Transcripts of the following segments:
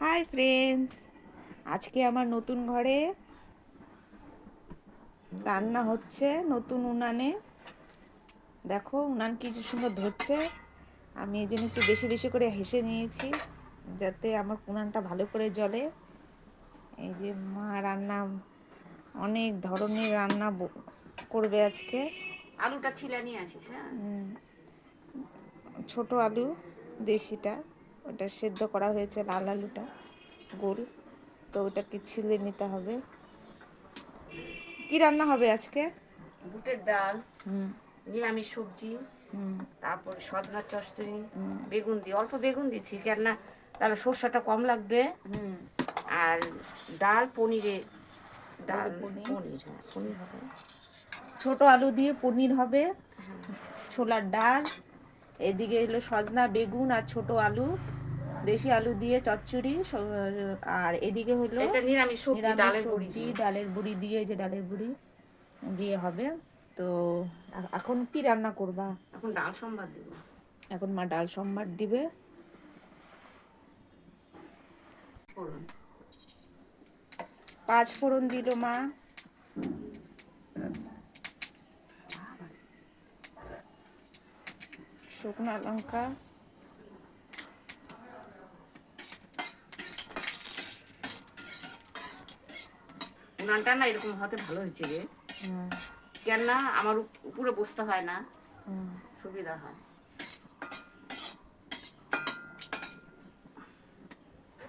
Hi friends আজকে আমার নতুন ঘরে রান্না হচ্ছে নতুন উনানে। দেখো উনান কিছু সুন্দর ধরছে। আমি এই জন্য একটু বেশি বেশি করে হেসে নিয়েছি যাতে আমার উনানটা ভালো করে জ্বলে। এই যে মা রান্না অনেক ধরনের রান্না করবে আজকে। আলুটা ছিলে নিয়ে আসিস হ্যাঁ? ছোট আলু দেশিটা। ওটা সেদ্ধ করা হয়েছে লাল আলুটা গোল। তো ওটাকে ছিলে নিতে হবে। কি রান্না হবে আজকে? বুটের ডাল নিরামিষ সবজি তারপর সজনার চচ্চড়ি বেগুন দিয়ে অল্প বেগুন দিচ্ছি কেননা তাহলে সর্ষাটা কম লাগবে। আর ডাল পনিরে ডাল পনির। পনির হ্যাঁ পনির হবে। ছোট আলু দিয়ে পনির হবে। ছোলার ডাল এদিকে হলো সজনা বেগুন আর ছোট আলু। দেশি আলু দিয়ে চচ্চড়ি আর এদিকে হলো এটা নিরামিষ সবজি ডালের বড়ি সবজি ডালের বুড়ি দিয়ে যে ডালের বুড়ি দিয়ে হবে। তো এখন কি রান্না করবা? এখন ডাল সম্বাদ দিব। এখন মা ডাল সম্বার দিবে। পাঁচ ফোড়ন দিল মা। শুকনো লঙ্কা। উনানটা না এরকম হতে ভালো হয়েছে রে। হুম, কেননা আমার উপরে বসতে হয় না। সুবিধা হয়।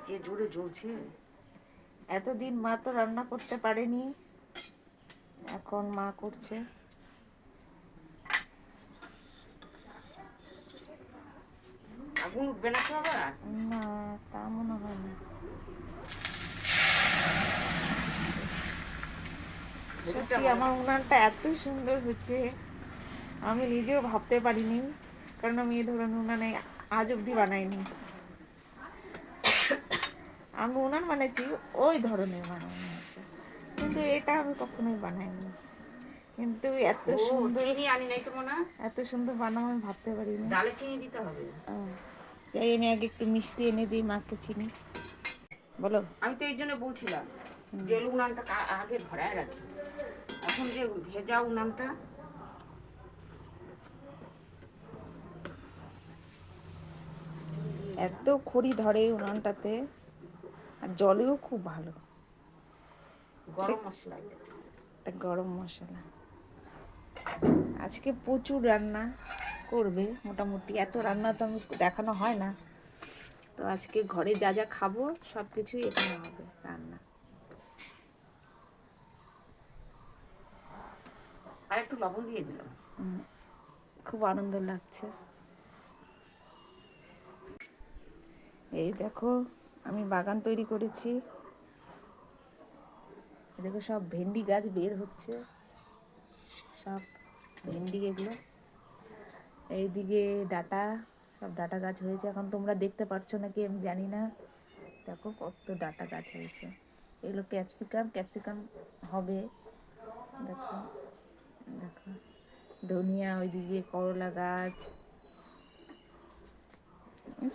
যে জোরে জ্বলছে? এতদিন মা তো রান্না করতে পারেনি। এখন মা করছে। আগুন উঠবে না তো আবার? না তা মনে হয় না। সত্যি আমার উনানটা এত সুন্দর হচ্ছে। আমি নিজেও ভাবতে পারিনি কারণ আমি এই ধরনের উনানে আজ অব্দি বানাইনি। আমি উনান বানাইছি ওই ধরনের বানানো কিন্তু এটা আমি কখনোই বানাইনি। কিন্তু এত সুন্দর চিনি আনি নাই তো মনে? এত সুন্দর বানাবো আমি ভাবতে পারিনি। ডালে চিনি দিতে হবে। যাই আমি আগে একটু মিষ্টি এনে দিই মাকে চিনি। বলো। আমি তো এই জন্য বলছিলাম যে উনানটা কা- আগে ধরায় রাখি। এখন যে ভেজা উনানটা। এত খড়ি ধরে উনানটাতে আর জলেও খুব ভালো। গরম মশলা এটা। গরম মশলা। আজকে প্রচুর রান্না করবে মোটামুটি। এত রান্না তো আমি দেখানো হয় না। তো আজকে ঘরে যা যা খাব সব কিছুই এখানে হবে রান্না। আর একটু লবণ দিয়ে দিলাম। খুব আনন্দ লাগছে। এই দেখো, আমি বাগান তৈরি করেছি। দেখো, সব ভেন্ডি গাছ বের হচ্ছে। সব ভেন্ডি এগুলো। এইদিকে ডাটা, সব ডাটা গাছ হয়েছে। এখন তোমরা দেখতে পাচ্ছ নাকি আমি জানি না। দেখো কত ডাটা গাছ হয়েছে। এগুলো ক্যাপসিকাম ক্যাপসিকাম হবে। দেখো। দেখো, ধনিয়া, ওইদিকে করলা গাছ।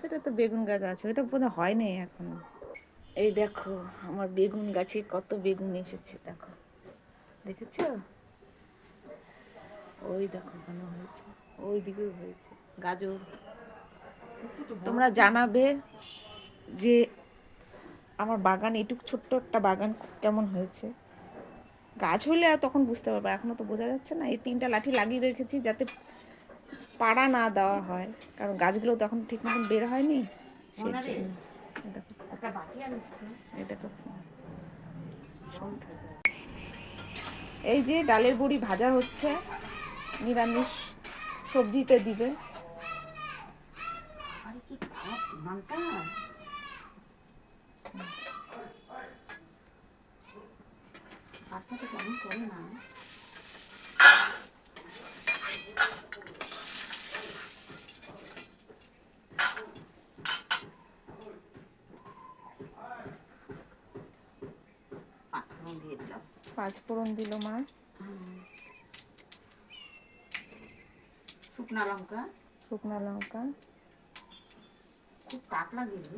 সেটা তো বেগুন গাছ আছে, ওটা বোধহয় হয় নাই এখন। এই দেখো, আমার বেগুন গাছে কত বেগুন এসেছে, দেখো। দেখেছ? ওই দেখো, ওখানে হয়েছে, ওই দিকেও হয়েছে। গাজর। তোমরা জানাবে যে আমার বাগান, এটুক ছোট্ট একটা বাগান কেমন হয়েছে? গাছ হলে আর তখন বুঝতে পারব এখনও তো বোঝা যাচ্ছে না। এই তিনটা লাঠি লাগিয়ে রেখেছি যাতে পাড়া না দেওয়া হয়। কারণ গাছগুলো তখন ঠিক মতন বের হয়নি। এই যে ডালের বড়ি ভাজা হচ্ছে নিরামিষ সবজিতে দিবে। করে না পাঁচফোড়ন পাঁচ ফোড়ন দিল মা। শুকনা লঙ্কা। শুকনো লঙ্কা। খুব তাপ লাগে রে।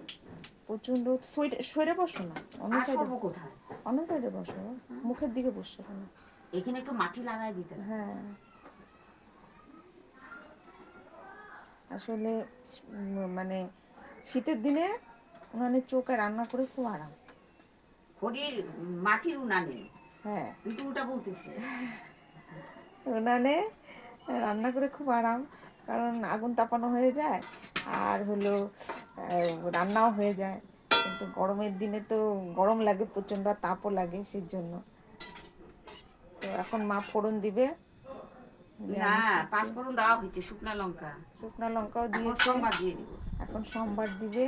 প্রচণ্ড সইরে সরে বসো না অন্য সাইডে কোথায়? অন্য সাইডে বসো মুখের দিকে বসো কেন? এখানে একটু মাটি লাগাই দিতে হ্যাঁ। আসলে মানে শীতের দিনে উনানে চোখে রান্না করে খুব আরাম। হরির মাটির উনানে। হ্যাঁ। উল্টো বলতেছে। উনানে রান্না করে খুব আরাম কারণ আগুন তাপানো হয়ে যায় আর হলো রান্নাও হয়ে যায়। কিন্তু গরমের দিনে তো গরম লাগে প্রচণ্ড আর তাপও লাগে সেই জন্য তো এখন মা ফোড়ন দিবে। দিয়ে না পাঁচ ফোড়ন দেওয়া হয়েছে শুকনা লঙ্কা। শুকনা লঙ্কাও দিয়েছে। দিয়ে এখন সোমবার দিবে।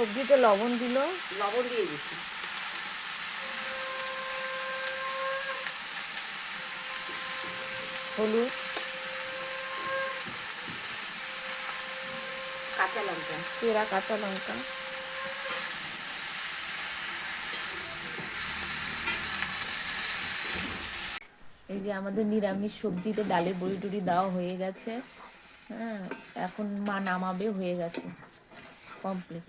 সবজিতে লবণ দিল। লবণ দিয়ে দিচ্ছি। হলুদ। কাঁচা লঙ্কা। চেরা কাঁচা লঙ্কা। এই যে আমাদের নিরামিষ সবজিতে ডালের বড়ি টুড়ি দেওয়া হয়ে গেছে। হ্যাঁ এখন মা নামাবে হয়ে গেছে। কমপ্লিট।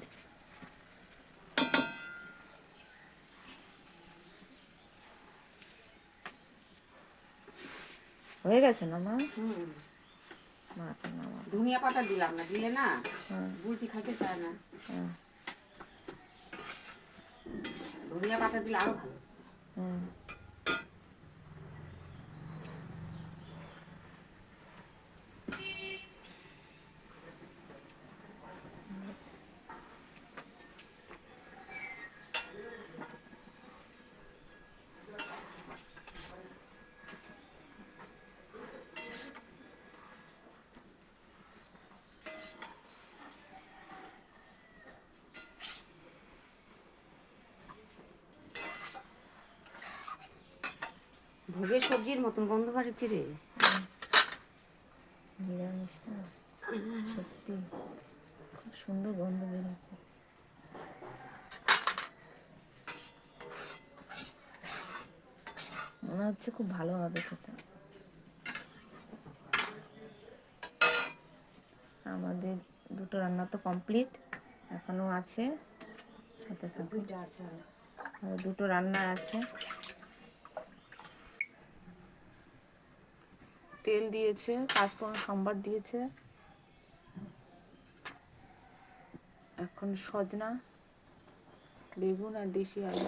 হয়ে গেছে না মা? হুম। মা এখন ধনিয়া পাতা দিলাম না দিলে না হ্যাঁ। বুলটি খাইতে চায় না। হ্যাঁ। ধনিয়া পাতা দিলে আরও ভালো। হুম। ভোগের সবজির মতন গন্ধ বাড়িছে রে। নিরামিষ না? সত্যি খুব সুন্দর গন্ধ বেরোচ্ছে। মনে হচ্ছে খুব ভালো হবে খেতে। আমাদের দুটো রান্না তো কমপ্লিট এখনও আছে সাথে থাকুন আর দুটো রান্না আছে। তেল দিয়েছে পাঁচফোড়ন সম্বার দিয়েছে। এখন সজনা বেগুন আর দেশি আলু।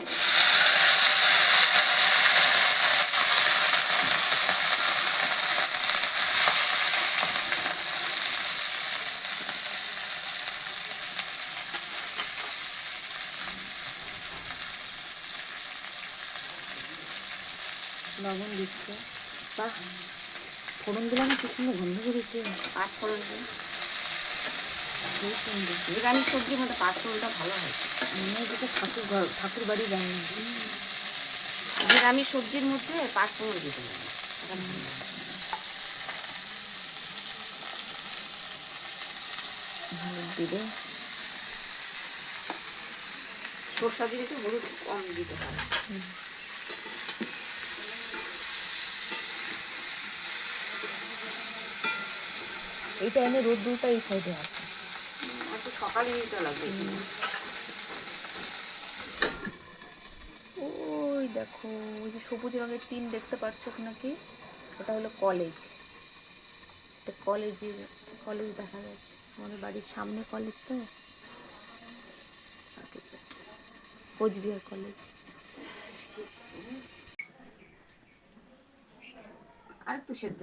লবণ দিচ্ছে। বাহ! ফোড়ন দিলাম কি সুন্দর গন্ধ পাঁচ ফোড়ন খুব সুন্দর। নিরামিষ সবজির মধ্যে পাঁচ ফোড়নটা ভালো হয়। মনে হয় যেটা ঠাকুর ঘর ঠাকুর বাড়ি নিরামিষ সবজির মধ্যে পাঁচ ফোড়ন দিতে হবে। হলুদ দিলে। সরষা দিলে তো হলুদ কম দিতে হবে। এইটা এনে রোদ্দুরটা এই সাইডে আছে। একটু সকালে নিতে লাগবে। ওই দেখো ওই যে সবুজ রঙের টিন দেখতে পাচ্ছ নাকি? ওটা হলো কলেজ এটা কলেজের কলেজ দেখা যাচ্ছে। আমাদের বাড়ির সামনে কলেজ তো? কোচবিহার কলেজ আর একটু সেদ্ধ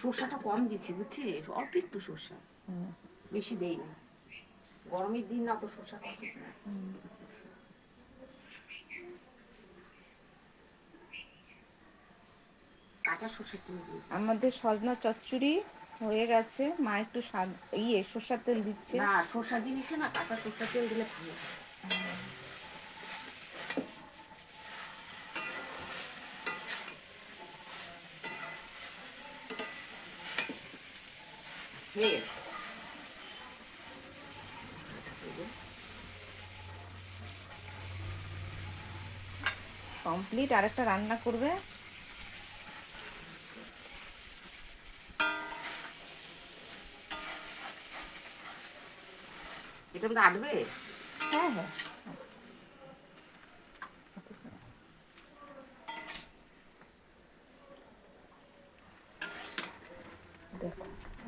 সর্ষাটা কম দিচ্ছি বুঝছিস অল্প একটু সর্ষা। বেশি দেই না। গরমের দিন না তো সর্ষা ঠিক না। আমাদের সজনা চচ্চড়ি হয়ে গেছে। মা একটু ইয়ে সর্ষার তেল দিচ্ছে। না সর্ষা জিনিসে না কাঁচা সর্ষা তেল দিলে ভালো কমপ্লিট আর একটা রান্না করবে। এটা আমরা আটবে? হ্যাঁ হ্যাঁ।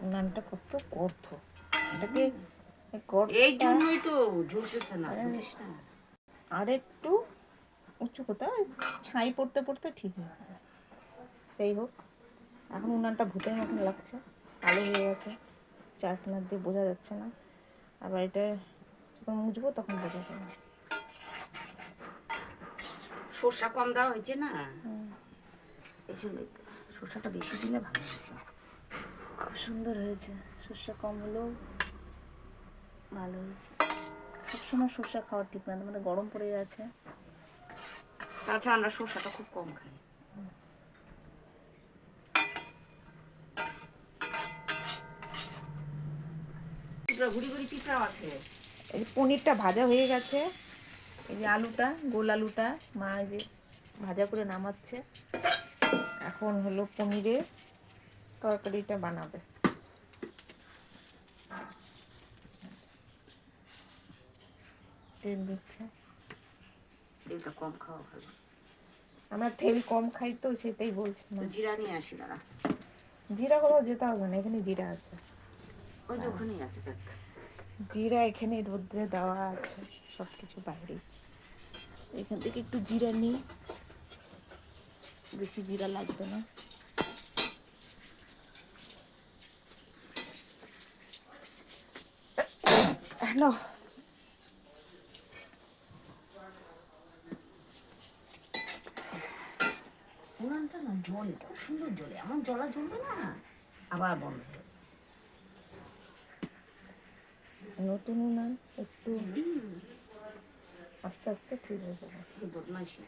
উনানটা কত গর্ত? এটাকে এই জন্যই তো ঝুলতেছে না আর একটু উঁচু করতে হবে ছাই পড়তে পড়তে ঠিক হয়ে যাবে। যাই হোক এখন উনানটা ভূতের মতন লাগছে কালো হয়ে গেছে চারখানা দিয়ে বোঝা যাচ্ছে না। আবার এটা যখন মুছবো তখন বোঝা যাবে। সর্ষা কম দেওয়া হয়েছে না। এই জন্যই সর্ষাটা বেশি দিলে ভালো হয়েছে খুব সুন্দর হয়েছে। সর্ষে কম হলেও ভালো হয়েছে। সবসময় সর্ষে খাওয়ার ঠিক না আমাদের গরম পড়ে যাচ্ছে তাছাড়া আমরা সর্ষাটা খুব কম খাই। এই পনিরটা ভাজা হয়ে গেছে। এই যে আলুটা গোল আলুটা মা এই যে ভাজা করে নামাচ্ছে। এখন হলো পনিরের তরকারিটা বানাবে। তেল দিচ্ছে। তেলটা কম খাওয়া ভালো। আমরা তেল কম খাই তো সেটাই বলছি না। জিরা নিয়ে আসি দাঁড়া। জিরা কোথাও যেতে হবে না এখানে জিরা আছে। ওই যে ওখানেই আছে দেখ। জিরা এখানে রোদ্রে দেওয়া আছে সব কিছু বাইরে। এখান থেকে একটু জিরা নিই। বেশি জিরা লাগবে না। হ্যালো উনানটা না জলে খুব সুন্দর জলে এমন জলা জ্বলবে না আবার বন্ধ। নতুন উনান একটু আস্তে আস্তে ঠিক হয়ে যাবে। বদমাইশি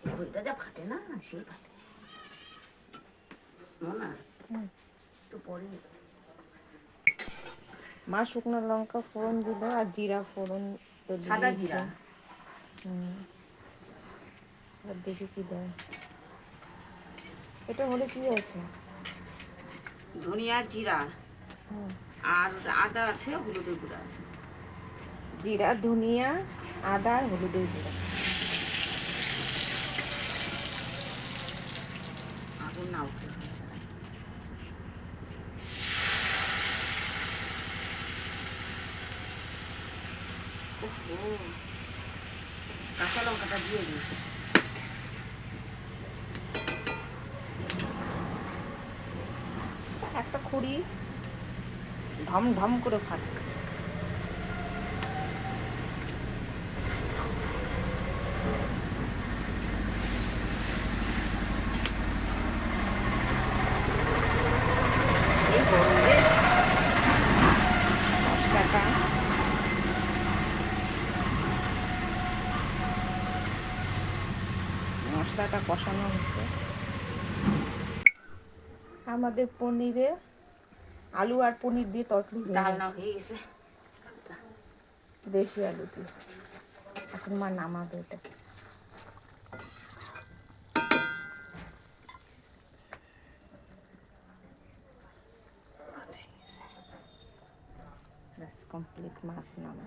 এই বইটা যা একটু পরে। মা শুকনো লঙ্কা ফোড়ন দিল আর জিরা ফোড়ন সাদা জিরা। হুম। আর দেখি কি দেয়। এটা হলে কি আছে? ধনিয়া জিরা। আর আদা আছে হলুদের গুঁড়া আছে। জিরা ধনিয়া আদা আর হলুদের গুঁড়ো আগুন না উঠে কাঁচা লঙ্কাটা দিয়ে দিয়েছি একটা খুঁড়ি ঢম করে ফাটছে। মশলাটা কষানো হচ্ছে। আমাদের পনিরে আলু আর পনির দিয়ে তরকারি হয়ে ডালনা গেছে। হয়ে গেছে। দেশি আলু দিয়ে। এখন মা নামাবে এটা ব্যাস কমপ্লিট মাছ নামা